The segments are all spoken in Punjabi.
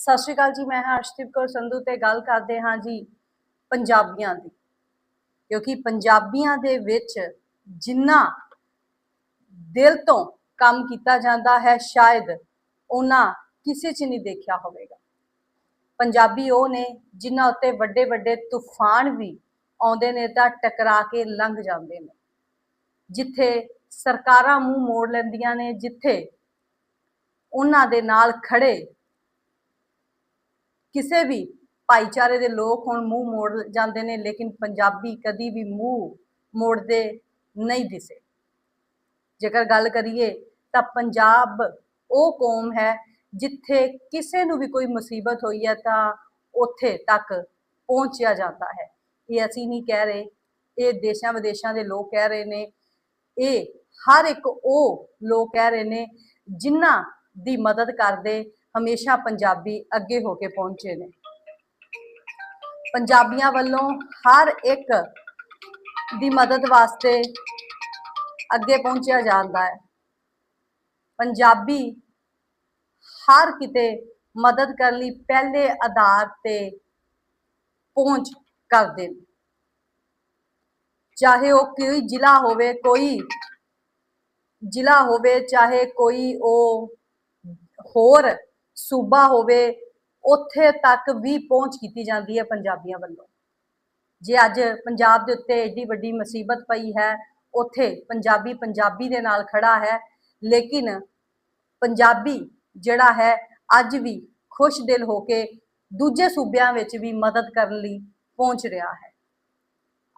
ਸਤਿ ਸ਼੍ਰੀ ਅਕਾਲ ਜੀ, ਮੈਂ ਹਾਂ ਅਰਸ਼ਦੀਪ ਕੌਰ ਸੰਧੂ ਤੇ ਗੱਲ ਕਰਦੇ ਹਾਂ ਜੀ ਪੰਜਾਬੀਆਂ ਦੀ। ਕਿਉਂਕਿ ਪੰਜਾਬੀਆਂ ਦੇ ਵਿੱਚ ਜਿੰਨਾ ਦਿਲ ਤੋਂ ਕੰਮ ਕੀਤਾ ਜਾਂਦਾ ਹੈ, ਸ਼ਾਇਦ ਉਹਨਾਂ ਕਿਸੇ 'ਚ ਨਹੀਂ ਦੇਖਿਆ ਹੋਵੇਗਾ। ਪੰਜਾਬੀ ਉਹ ਨੇ ਜਿਨ੍ਹਾਂ ਉੱਤੇ ਵੱਡੇ ਵੱਡੇ ਤੂਫਾਨ ਵੀ ਆਉਂਦੇ ਨੇ ਤਾਂ ਟਕਰਾ ਕੇ ਲੰਘ ਜਾਂਦੇ ਨੇ। ਜਿੱਥੇ ਸਰਕਾਰਾਂ ਮੂੰਹ ਮੋੜ ਲੈਂਦੀਆਂ ਨੇ, ਜਿੱਥੇ ਉਹਨਾਂ ਦੇ ਨਾਲ ਖੜੇ ਕਿਸੇ ਵੀ ਭਾਈਚਾਰੇ ਦੇ ਲੋਕ ਹੁਣ ਮੂੰਹ ਮੋੜ ਜਾਂਦੇ ਨੇ, ਲੇਕਿਨ ਪੰਜਾਬੀ ਕਦੀ ਵੀ ਮੂੰਹ ਮੋੜਦੇ ਨਹੀਂ ਦਿਸੇ। ਜੇਕਰ ਗੱਲ ਕਰੀਏ ਤਾਂ ਪੰਜਾਬ ਉਹ ਕੌਮ ਹੈ ਜਿੱਥੇ ਕਿਸੇ ਨੂੰ ਵੀ ਕੋਈ ਮੁਸੀਬਤ ਹੋਈ ਹੈ ਤਾਂ ਉੱਥੇ ਤੱਕ ਪਹੁੰਚਿਆ ਜਾਂਦਾ ਹੈ। ਇਹ ਅਸੀਂ ਨਹੀਂ ਕਹਿ ਰਹੇ, ਇਹ ਦੇਸ਼ਾਂ ਵਿਦੇਸ਼ਾਂ ਦੇ ਲੋਕ ਕਹਿ ਰਹੇ ਨੇ, ਇਹ ਹਰ ਇੱਕ ਉਹ ਲੋਕ ਕਹਿ ਰਹੇ ਨੇ ਜਿਨ੍ਹਾਂ ਦੀ ਮਦਦ ਕਰਦੇ ਹਮੇਸ਼ਾ ਪੰਜਾਬੀ ਅੱਗੇ ਹੋ ਕੇ ਪਹੁੰਚੇ ਨੇ। ਪੰਜਾਬੀਆਂ ਵੱਲੋਂ ਹਰ ਇੱਕ ਦੀ ਮਦਦ ਵਾਸਤੇ ਅੱਗੇ ਪਹੁੰਚਿਆ ਜਾਂਦਾ ਹੈ। ਪੰਜਾਬੀ ਹਰ ਕਿਤੇ ਮਦਦ ਕਰਨ ਲਈ ਪਹਿਲੇ ਆਧਾਰ ਤੇ ਪਹੁੰਚ ਕਰਦੇ ਨੇ। ਚਾਹੇ ਉਹ ਕੋਈ ਜ਼ਿਲ੍ਹਾ ਹੋਵੇ, ਕੋਈ ਜ਼ਿਲ੍ਹਾ ਹੋਵੇ, ਚਾਹੇ ਕੋਈ ਉਹ ਹੋਰ ਸੂਬਾ ਹੋਵੇ, ਉੱਥੇ ਤੱਕ ਵੀ ਪਹੁੰਚ ਕੀਤੀ ਜਾਂਦੀ ਹੈ ਪੰਜਾਬੀਆਂ ਵੱਲੋਂ। ਜੇ ਅੱਜ ਪੰਜਾਬ ਦੇ ਉੱਤੇ ਏਡੀ ਵੱਡੀ ਮੁਸੀਬਤ ਪਈ ਹੈ, ਉੱਥੇ ਪੰਜਾਬੀ ਪੰਜਾਬੀ ਦੇ ਨਾਲ ਖੜਾ ਹੈ, ਲੇਕਿਨ ਪੰਜਾਬੀ ਜਿਹੜਾ ਹੈ, ਅੱਜ ਵੀ ਖੁਸ਼ ਦਿਲ ਹੋ ਕੇ ਦੂਜੇ ਸੂਬਿਆਂ ਵਿੱਚ ਵੀ ਮਦਦ ਕਰਨ ਲਈ ਪਹੁੰਚ ਰਿਹਾ ਹੈ।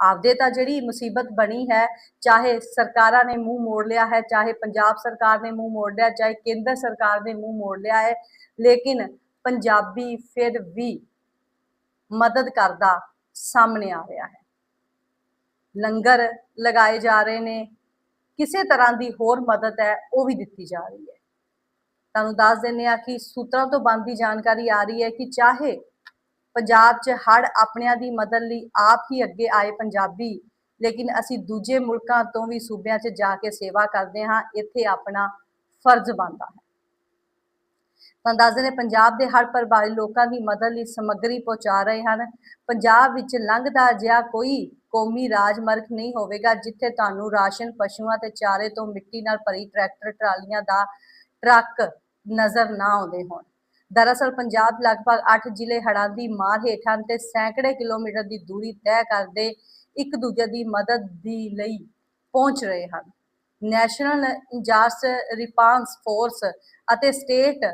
ਆਪਦੇ ਤਾਂ ਜਿਹੜੀ ਮੁਸੀਬਤ ਬਣੀ ਹੈ, ਚਾਹੇ ਸਰਕਾਰਾਂ ਨੇ ਮੂੰਹ ਮੋੜ ਲਿਆ ਹੈ, ਚਾਹੇ ਪੰਜਾਬ ਸਰਕਾਰ ਨੇ ਮੂੰਹ ਮੋੜ ਲਿਆ, ਚਾਹੇ ਕੇਂਦਰ ਸਰਕਾਰ ਨੇ ਮੂੰਹ ਮੋੜ ਲਿਆ ਹੈ, ਲੇਕਿਨ ਪੰਜਾਬੀ ਫਿਰ ਵੀ ਮਦਦ ਕਰਦਾ ਸਾਹਮਣੇ ਆ ਰਿਹਾ ਹੈ। ਲੰਗਰ ਲਗਾਏ ਜਾ ਰਹੇ ਨੇ, ਕਿਸੇ ਤਰ੍ਹਾਂ ਦੀ ਹੋਰ ਮਦਦ ਹੈ, ਉਹ ਵੀ ਦਿੱਤੀ ਜਾ ਰਹੀ ਹੈ। ਤੁਹਾਨੂੰ ਦੱਸ ਦਿੰਦੇ ਆ ਕਿ ਸੂਤਰਾਂ ਤੋਂ ਬੰਦੀ ਜਾਣਕਾਰੀ ਆ ਰਹੀ ਹੈ ਕਿ ਚਾਹੇ ਪੰਜਾਬ 'ਚ ਹੜ ਆਪਣਿਆਂ ਦੀ ਮਦਦ ਲਈ ਆਪ ਹੀ ਅੱਗੇ ਆਏ ਪੰਜਾਬੀ, ਲੇਕਿਨ ਅਸੀਂ ਦੂਜੇ ਮੁਲਕਾਂ ਤੋਂ ਵੀ ਸੂਬਿਆਂ 'ਚ ਜਾ ਕੇ ਸੇਵਾ ਕਰਦੇ ਹਾਂ, ਇੱਥੇ ਆਪਣਾ ਫਰਜ਼ ਬਣਦਾ ਹੈ। ਤਾਂ ਨੇ ਪੰਜਾਬ ਦੇ ਹਰ ਪ੍ਰਭਾਵਿਤ ਲੋਕਾਂ ਦੀ ਮਦਦ ਲਈ ਸਮੱਗਰੀ ਪਹੁੰਚਾ ਰਹੇ ਹਨ। ਪੰਜਾਬ ਵਿੱਚ ਲੰਘਦਾ ਜਿਹਾ ਕੋਈ ਕੌਮੀ ਰਾਜਮਾਰਗ ਨਹੀਂ ਹੋਵੇਗਾ, ਜਿੱਥੇ ਤੁਹਾਨੂੰ ਰਾਸ਼ਨ, ਪਸ਼ੂਆਂ ਤੇ ਚਾਰੇ ਤੋਂ ਮਿੱਟੀ ਨਾਲ ਭਰੀ ਟਰੈਕਟਰ, ਟਰਾਲੀਆਂ ਦਾ ਟਰੱਕ ਨਜ਼ਰ ਨਾ ਆਉਂਦੇ ਹੋਣ। ਦਰਅਸਲ ਪੰਜਾਬ ਲਗਭਗ 8 ਜ਼ਿਲ੍ਹੇ ਹੜ੍ਹਾਂ ਦੀ ਮਾਰ ਹੇਠਾਂ ਤੇ ਸੈਂਕੜੇ ਕਿਲੋਮੀਟਰ ਦੀ ਦੂਰੀ ਤੈਅ ਕਰਦੇ ਇੱਕ ਦੂਜੇ ਦੀ ਮਦਦ ਦੀ ਲਈ ਪਹੁੰਚ ਰਹੇ ਹਨ। ਨੈਸ਼ਨਲ ਡਿਜ਼ਾਸਟਰ ਰਿਸਪਾਂਸ ਫੋਰਸ ਅਤੇ ਸਟੇਟ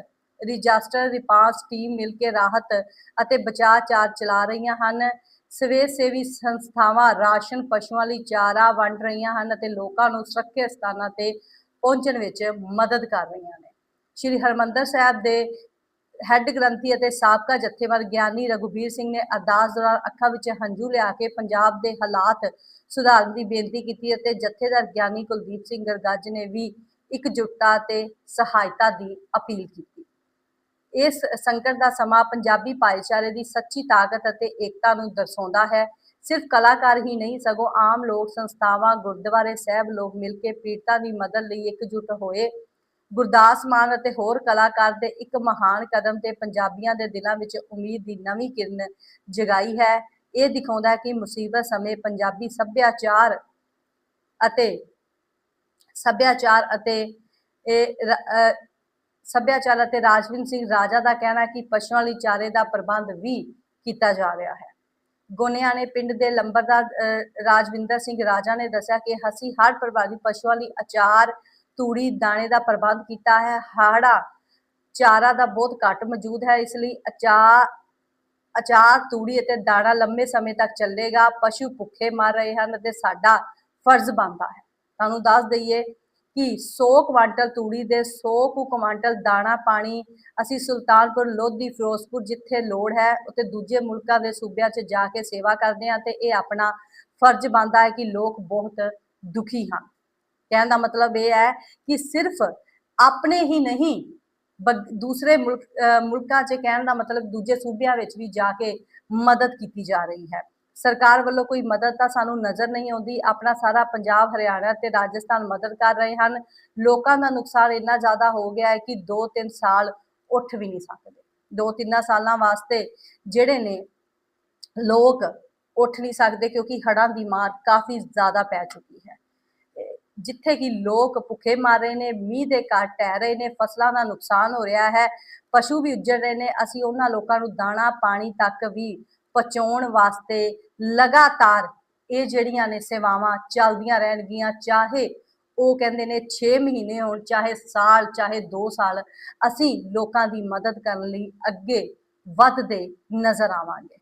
ਡਿਜ਼ਾਸਟਰ ਰਿਸਪਾਂਸ ਟੀਮ ਮਿਲ ਕੇ ਰਾਹਤ ਅਤੇ ਬਚਾਅ ਚਾਰ ਚਲਾ ਰਹੀਆਂ ਹਨ। ਸਵੇਰ ਸੇਵੀ ਸੰਸਥਾਵਾਂ ਰਾਸ਼ਨ ਪਸ਼ੂਆਂ ਲਈ ਚਾਰਾ ਵੰਡ ਰਹੀਆਂ ਹਨ ਅਤੇ ਲੋਕਾਂ ਨੂੰ ਸੁਰੱਖਿਅਤ ਸਥਾਨਾਂ ਤੇ ਪਹੁੰਚਣ ਵਿੱਚ ਮਦਦ ਕਰ ਰਹੀਆਂ ਨੇ। ਸ਼੍ਰੀ ਹਰਮੰਦਰ ਸਾਹਿਬ ਦੇ ਹੈੱਡ ਗ੍ਰੰਥੀ ਅਤੇ ਸਾਬਕਾ ਜਥੇਦਾਰ ਗਿਆਨੀ ਰਘੁਬੀਰ ਸਿੰਘ ਨੇ ਅਰਦਾਸ ਦੌਰਾਨ ਅੱਖਾਂ ਵਿੱਚ ਹੰਝੂ ਲਿਆ ਕੇ ਪੰਜਾਬ ਦੇ ਹਾਲਾਤ ਸੁਧਾਰਨ ਦੀ ਬੇਨਤੀ ਕੀਤੀ ਅਤੇ ਜਥੇਦਾਰ ਗਿਆਨੀ ਕੁਲਦੀਪ ਸਿੰਘ ਗਰਗੱਜ ਨੇ ਵੀ ਇਕਜੁੱਟਤਾ ਤੇ ਸਹਾਇਤਾ ਦੀ ਅਪੀਲ ਕੀਤੀ। ਇਸ ਸੰਕਟ ਦਾ ਸਮਾਂ ਪੰਜਾਬੀ ਭਾਈਚਾਰੇ ਦੀ ਸੱਚੀ ਤਾਕਤ ਅਤੇ ਏਕਤਾ ਨੂੰ ਦਰਸਾਉਂਦਾ ਹੈ। ਸਿਰਫ ਕਲਾਕਾਰ ਹੀ ਨਹੀਂ, ਸਗੋਂ ਆਮ ਲੋਕ, ਸੰਸਥਾਵਾਂ, ਗੁਰਦੁਆਰੇ ਸਾਹਿਬ ਲੋਕ ਮਿਲ ਕੇ ਪੀੜਤਾਂ ਦੀ ਮਦਦ ਲਈ ਇਕਜੁੱਟ ਹੋਏ ਗੁਰਦਾਸ ਮਾਨ ਅਤੇ ਹੋਰ ਕਲਾਕਾਰ ਦੇ ਇੱਕ ਮਹਾਨ ਕਦਮ ਤੇ ਪੰਜਾਬੀਆਂ ਦੇ ਦਿਲਾਂ ਵਿੱਚ ਉਮੀਦ ਦੀ ਨਵੀਂ ਕਿਰਨ ਜਗਾਈ ਹੈ। ਇਹ ਦਿਖਾਉਂਦਾ ਹੈ ਕਿ ਮੁਸੀਬਤ ਸਮੇਂ ਪੰਜਾਬੀ ਸੱਭਿਆਚਾਰ ਅਤੇ ਸੱਭਿਆਚਾਰ ਅਤੇ ਇਹ ਸੱਭਿਆਚਾਰ ਅਤੇ ਰਾਜਵਿੰਦ ਸਿੰਘ ਰਾਜਾ ਦਾ ਕਹਿਣਾ ਕਿ ਪਸ਼ੂਆਂ ਲਈ ਚਾਰੇ ਦਾ ਪ੍ਰਬੰਧ ਵੀ ਕੀਤਾ ਜਾ ਰਿਹਾ ਹੈ। ਗੋਨਿਆਂ ਨੇ ਪਿੰਡ ਦੇ ਲੰਬਰਦਾਰ ਅਹ, ਰਾਜਵਿੰਦਰ ਸਿੰਘ ਰਾਜਾ ਨੇ ਦੱਸਿਆ ਕਿ ਅਸੀਂ ਹੜ੍ਹ ਪ੍ਰਭਾਵਿਤ ਪਸ਼ੂਆਂ ਲਈ ਅਚਾਰ ਤੂੜੀ ਦਾਣੇ ਦਾ ਪ੍ਰਬੰਧ ਕੀਤਾ ਹੈ। ਹਾੜਾ ਚਾਰਾ ਦਾ ਬਹੁਤ ਘੱਟ ਮੌਜੂਦ ਹੈ। ਇਸ ਲਈ ਅਚਾਰ ਅਚਾਰ, ਤੂੜੀ ਅਤੇ ਦਾਣਾ ਲੰਬੇ ਸਮੇਂ ਤੱਕ ਚੱਲੇਗਾ। ਪਸ਼ੂ ਭੁੱਖੇ ਮਰ ਰਹੇ ਹਨ ਅਤੇ ਸਾਡਾ ਫਰਜ਼ ਬਣਦਾ ਹੈ। ਤੁਹਾਨੂੰ ਦੱਸ ਦਈਏ ਕਿ 100 ਕੁਆਂਟਲ ਤੂੜੀ ਦੇ 100 ਕੁ ਕੁਆਂਟਲ ਦਾਣਾ ਪਾਣੀ ਅਸੀਂ ਸੁਲਤਾਨਪੁਰ, ਲੋਧੀ, ਫਿਰੋਜ਼ਪੁਰ ਜਿੱਥੇ ਲੋੜ ਹੈ, ਉੱਥੇ ਦੂਜੇ ਮੁਲਕਾਂ ਦੇ ਸੂਬਿਆਂ 'ਚ ਜਾ ਕੇ ਸੇਵਾ ਕਰਦੇ ਹਾਂ ਤੇ ਇਹ ਆਪਣਾ ਫਰਜ਼ ਬਣਦਾ ਹੈ ਕਿ ਲੋਕ ਬਹੁਤ ਦੁਖੀ ਹਨ। ਕਹਿਣ ਦਾ ਮਤਲਬ ਇਹ ਹੈ ਕਿ ਸਿਰਫ ਆਪਣੇ ਹੀ ਨਹੀਂ ਦੂਸਰੇ ਮੁਲਕ, ਅਹ, ਮੁਲਕਾਂ 'ਚ ਕਹਿਣ ਦਾ ਮਤਲਬ ਦੂਜੇ ਸੂਬਿਆਂ ਵਿੱਚ ਵੀ ਜਾ ਕੇ ਮਦਦ ਕੀਤੀ ਜਾ ਰਹੀ ਹੈ। ਸਰਕਾਰ ਵੱਲੋਂ ਕੋਈ ਮਦਦ ਤਾਂ ਸਾਨੂੰ ਨਜ਼ਰ ਨਹੀਂ ਆਉਂਦੀ, ਆਪਣਾ ਸਾਰਾ ਪੰਜਾਬ ਹਰਿਆਣਾ ਤੇ ਰਾਜਸਥਾਨ ਮਦਦ ਕਰ ਰਹੇ ਹਨ। ਲੋਕਾਂ ਦਾ ਨੁਕਸਾਨ ਇੰਨਾ ਜ਼ਿਆਦਾ ਹੋ ਗਿਆ ਹੈ ਕਿ 2-3 ਸਾਲ ਉੱਠ ਵੀ ਨਹੀਂ ਸਕਦੇ। ਦੋ ਤਿੰਨਾਂ ਸਾਲਾਂ ਵਾਸਤੇ ਜਿਹੜੇ ਨੇ ਲੋਕ ਉੱਠ ਨਹੀਂ ਸਕਦੇ ਕਿਉਂਕਿ ਹੜ੍ਹਾਂ ਦੀ ਮਾਰ ਕਾਫੀ ਜ਼ਿਆਦਾ ਪੈ ਚੁੱਕੀ ਹੈ। ਜਿੱਥੇ ਕਿ ਲੋਕ ਭੁੱਖੇ ਮਰ ਰਹੇ ਨੇ, ਮੀਂਹ ਦੇ ਘਾਟ ਟਹਿ ਰਹੇ ਨੇ, ਫਸਲਾਂ ਦਾ ਨੁਕਸਾਨ ਹੋ ਰਿਹਾ ਹੈ, ਪਸ਼ੂ ਵੀ ਉੱਜੜ ਰਹੇ ਨੇ, ਅਸੀਂ ਉਹਨਾਂ ਲੋਕਾਂ ਨੂੰ ਦਾਣਾ ਪਾਣੀ ਤੱਕ ਵੀ ਪਹੁੰਚਾਉਣ ਵਾਸਤੇ ਲਗਾਤਾਰ ਇਹ ਜਿਹੜੀਆਂ ਨੇ ਸੇਵਾਵਾਂ ਚੱਲਦੀਆਂ ਰਹਿਣਗੀਆਂ, ਚਾਹੇ ਉਹ ਕਹਿੰਦੇ ਨੇ 6 ਮਹੀਨੇ ਹੋਣ, ਚਾਹੇ ਸਾਲ, ਚਾਹੇ 2 ਸਾਲ, ਅਸੀਂ ਲੋਕਾਂ ਦੀ ਮਦਦ ਕਰਨ ਲਈ ਅੱਗੇ ਵੱਧਦੇ ਨਜ਼ਰ ਆਵਾਂਗੇ।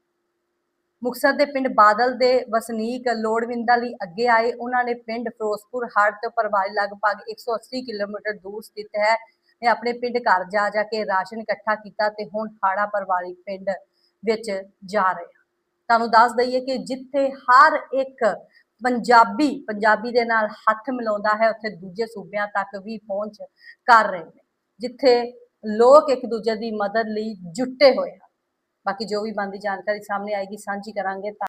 ਮੁਕਤਸਰ ਦੇ ਪਿੰਡ ਬਾਦਲ ਦੇ ਵਸਨੀਕ ਲੋੜਵਿੰਦਾਂ ਲਈ ਅੱਗੇ ਆਏ। ਉਹਨਾਂ ਨੇ ਪਿੰਡ ਫਿਰੋਜ਼ਪੁਰ ਹੜ ਤੋਂ ਪ੍ਰਭਾਵਿਤ ਲਗਭਗ 180 ਕਿਲੋਮੀਟਰ ਦੂਰ ਸਥਿਤ ਹੈ ਇਹ ਆਪਣੇ ਪਿੰਡ ਘਰ ਜਾ ਜਾ ਕੇ ਰਾਸ਼ਨ ਇਕੱਠਾ ਕੀਤਾ ਤੇ ਹੁਣ ਹਾੜਾ ਪ੍ਰਭਾਵਿਤ ਪਿੰਡ ਵਿੱਚ ਜਾ ਰਹੇ ਤੁਹਾਨੂੰ ਦੱਸ ਦਈਏ ਕਿ ਜਿੱਥੇ ਹਰ ਇੱਕ ਪੰਜਾਬੀ ਪੰਜਾਬੀ ਦੇ ਨਾਲ ਹੱਥ ਮਿਲਾਉਂਦਾ ਹੈ, ਉੱਥੇ ਦੂਜੇ ਸੂਬਿਆਂ ਤੱਕ ਵੀ ਪਹੁੰਚ ਕਰ ਰਹੇ ਨੇ, ਜਿੱਥੇ ਲੋਕ ਇੱਕ ਦੂਜੇ ਦੀ ਮਦਦ ਲਈ ਜੁਟੇ ਹੋਏ ਹਨ। ਬਾਕੀ ਜੋ ਵੀ ਬੰਦੀ ਜਾਣਕਾਰੀ ਸਾਹਮਣੇ ਆਏਗੀ ਸਾਂਝੀ ਕਰਾਂਗੇ। ਤਾਂ